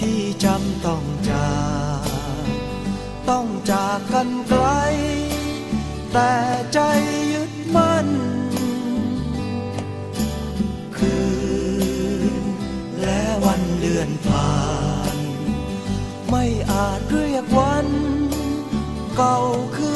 ที่จำต้องจากต้องจากกันไกล แต่ใจยึดมั่น คืน และวันเดือนผ่าน ไม่อาจเรียกวัน เก่าคืน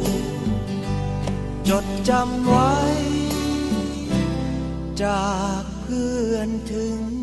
จดจำไว้ จากเพื่อนถึง